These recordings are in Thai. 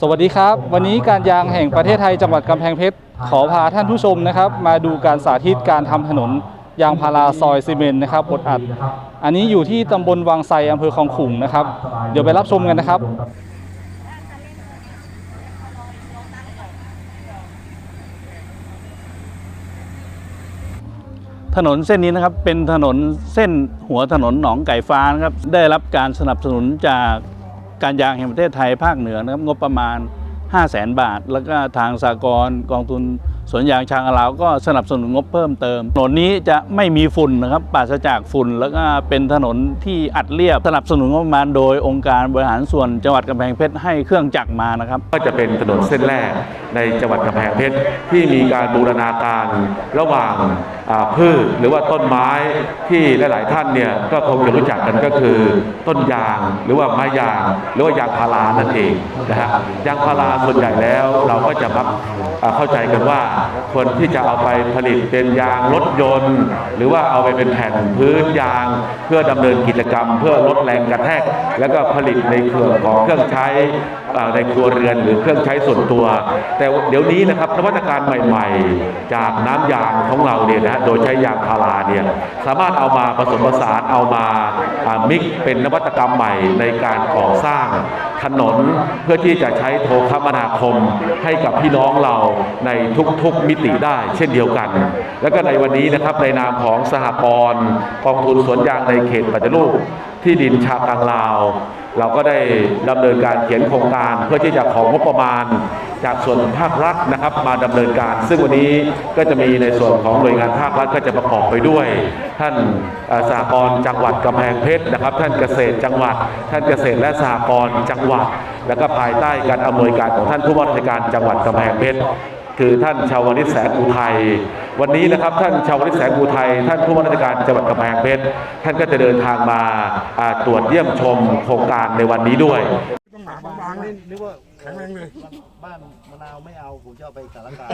สวัสดีครับ วันนี้การยางแห่งประเทศไทยจังหวัดกำแพงเพชรขอพาท่านผู้ชมนะครับ มาดูการสาธิตการทำถนนยางพาราซอยซีเมนต์นะครับบดอัด อันนี้อยู่ที่ตำบลวังไซอำเภอคลองขุงนะครับ เดี๋ยวไปรับชมกันนะครับถนนเส้นนี้นะครับเป็นถนนเส้นหัวถนนหนองไก่ฟ้านะครับได้รับการสนับสนุนจาก การยางแห่งประเทศไทยภาคเหนือนะครับงบประมาณ 5 0 0แสนบาท แล้วก็ทางสากลกองทุนสวนยางชางอลาวก็สนับสนุนงบเพิ่มเติม ถนนนี้จะไม่มีฝุ่นนะครับปราศจากฝุ่น แล้วก็เป็นถนนที่อัดเรียบสนับสนุนงบประมาณโดยองค์การบริหารส่วนจังหวัดกำแพงเพชรให้เครื่องจักรมานะครับ ก็จะเป็นถนนเส้นแรกในจังหวัดกำแพงเพชรที่มีการบูรณาการระหว่างพืชหรือว่าต้นไม้ที่หลาย ๆ ท่านเนี่ยก็คงจะรู้จักกันก็คือ ต้นยางหรือว่าไม้ยาง หรือว่ายางพารานั่นเองนะฮะยางพาราส่วนใหญ่แล้วเราก็จะมักเข้าใจกันว่าคนที่จะเอาไปผลิตเป็นยางรถยนต์ หรือว่าเอาไปเป็นแผ่นพื้นยางเพื่อดำเนินกิจกรรม เพื่อลดแรงกระแทก แล้วก็ผลิตในเครื่องของเครื่องใช้ในครัวเรือนหรือเครื่องใช้ส่วนตัว แต่เดี๋ยวนี้นะครับนวัตการมใหม่ ๆ จากน้ำยางของเราเนี่ยนะะโดยใช้ยางพาราเนี่ยสามารถเอามาผสมผสานเอามามิกเป็นนวัตกรรมใหม่ในการก่อสร้างถนนเพื่อที่จะใช้โทรคมนาคมให้กับพี่น้องเราในทุกๆมิติได้เช่นเดียวกัน แล้วก็ในวันนี้นะครับในนามของสหกรณ์กองทุนสวนยางในเขตปัจจุรูปที่ดินชากังลาว เราก็ได้ดำเนินการเขียนโครงการเพื่อที่จะของงบประมาณ จากส่วนภาครัฐนะครับ มาดำเนินการ ซึ่งวันนี้ก็จะมีในส่วนของหน่วยงานภาครัฐก็จะประกอบไปด้วย ท่านสหกรจังหวัดกำแพงเพชรนะครับ ท่านเกษตรจังหวัด ท่านเกษตรและสหกรจังหวัด แล้วก็ภายใต้การอำนวยการของท่านผู้ว่าราชการจังหวัดกำแพงเพชร คือท่านชาวนิตแสงอุทัยวันนี้นะครับท่านชาวนิตแสงอุทัยท่านผู้ว่าราชการจังหวัดกำแพงเพชรท่านก็จะเดินทางมาตรวจเยี่ยมชมโครงการในวันนี้ด้วยต้องหาบางๆนี่นึกว่าแข็งแรงเลยบ้านะนาวไม่เอาผมจะเอาไปสารกลาร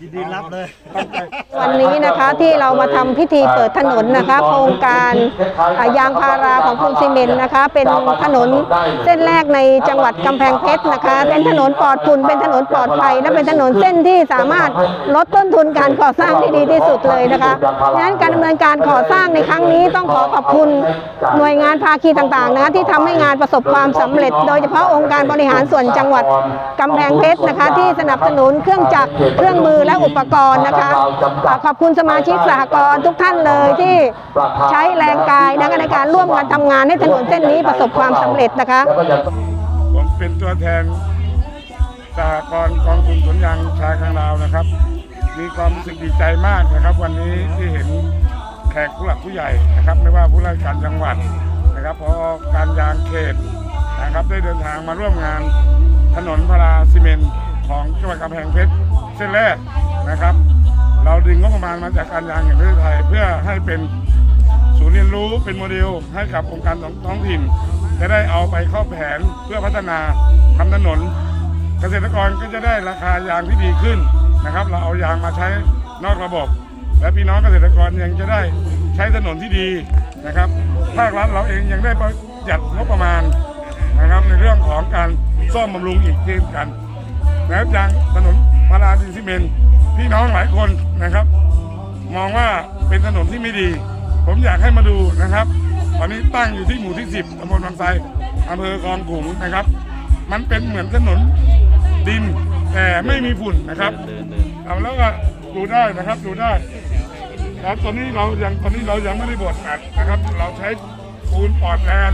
ยินดีรับเลย วันนี้นะคะที่เรามาทำพิธีเปิดถนนนะคะ โครงการอ่ายางพาราของคุณซีเมนต์นะคะ เป็นถนนเส้นแรกในจังหวัดกำแพงเพชรนะคะ เป็นถนนปลอดฝุ่นเป็นถนนปลอดภัยและเป็นถนนเส้นที่สามารถลดต้นทุนการก่อสร้างได้ดีที่สุดเลยนะคะดังนั้นการดำเนินการก่อสร้างในครั้งนี้ต้องขอขอบคุณหน่วยงานภาคีต่างๆนะคะที่ทำให้งานประสบความสำเร็จ โดยเฉพาะองค์การบริหารส่วนจังหวัดกำแพงเพชรนะคะ ที่สนับสนุนเครื่องจักรเครื่องมือและอุปกรณ์นะคะอ่าขอบคุณสมาชิกสหกรณ์ทุกท่านเลยที่ใช้แรงกายนะคะในการร่วมกันทำงานให้ถนนเส้นนี้ประสบความสำเร็จนะคะผมเป็นตัวแทนสหกรณ์กองทุนสวนยางชายข้างลาวนะครับ มีความรู้สึกดีใจมากนะครับ วันนี้ที่เห็นแขกผู้หลักผู้ใหญ่นะครับ ไม่ว่าผู้ราชการจังหวัดนะครับพอการยางเขตนะครับได้เดินทางมาร่วมงาน ถนนพาราซีเมนต์ของจังหวัดกำแพงเพชรเส้นแรกนะครับ เราดึงงบประมาณมาจากการยางแห่งประเทศไทย เพื่อให้เป็นศูนย์เรียนรู้เป็นโมเดลให้กับองค์การท้องถิ่น จะได้เอาไปเข้าแผนเพื่อพัฒนาทำถนน เกษตรกรก็จะได้ราคายางที่ดีขึ้นนะครับ เราเอายางมาใช้นอกระบบ และพี่น้องเกษตรกรยังจะได้ใช้ถนนที่ดีนะครับภาครัฐเราเองยังได้ประหยัดงบประมาณ ซ่อมบำรุงอีกเช่นกันนะครับยางถนนพาราดินซีเมนพี่น้องหลายคนนะครับ มองว่าเป็นถนนที่ไม่ดี ผมอยากให้มาดูนะครับ ตอนนี้ตั้งอยู่ที่หมู่ที่ 10ตำบลบางไทรอำเภอคลองขุงนะครับ มันเป็นเหมือนถนนดินแต่ไม่มีฝุ่นนะครับเอาแล้วก็ดูได้นะครับดูได้ครับตอนนี้เรายังตอนนี้เรายังไม่ได้บดอัดนะครับ เราใช้ปูนปอดแทน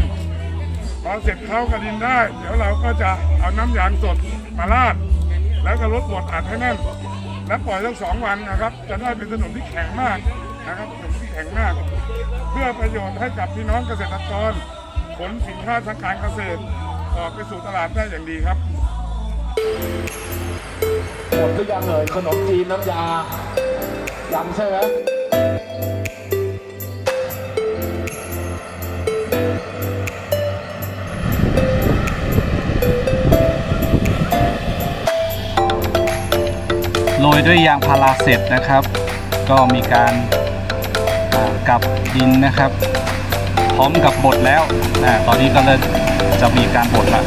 พอเสร็จเข้ากับดินได้ เดี๋ยวเราก็จะเอาน้ำยางสดมาราด แล้วก็ลดบดอัดให้แน่น และปล่อยทั้งสองวันนะครับ จะได้เป็นถนนที่แข็งมากนะครับถนนที่แข็งมาก เพื่อประโยชน์ให้กับพี่น้องเกษตรกร ขนสินค้าทางการเกษตรออกไปสู่ตลาดได้อย่างดีครับหมดหรือยังเอ่ยขนมจีนน้ำยายังใช่ไหม โรยด้วยยางพาราเสร็จนะครับ ก็มีการกับดินนะครับ พร้อมกับบดแล้ว ตอนนี้ก็เลยจะมีการบดละ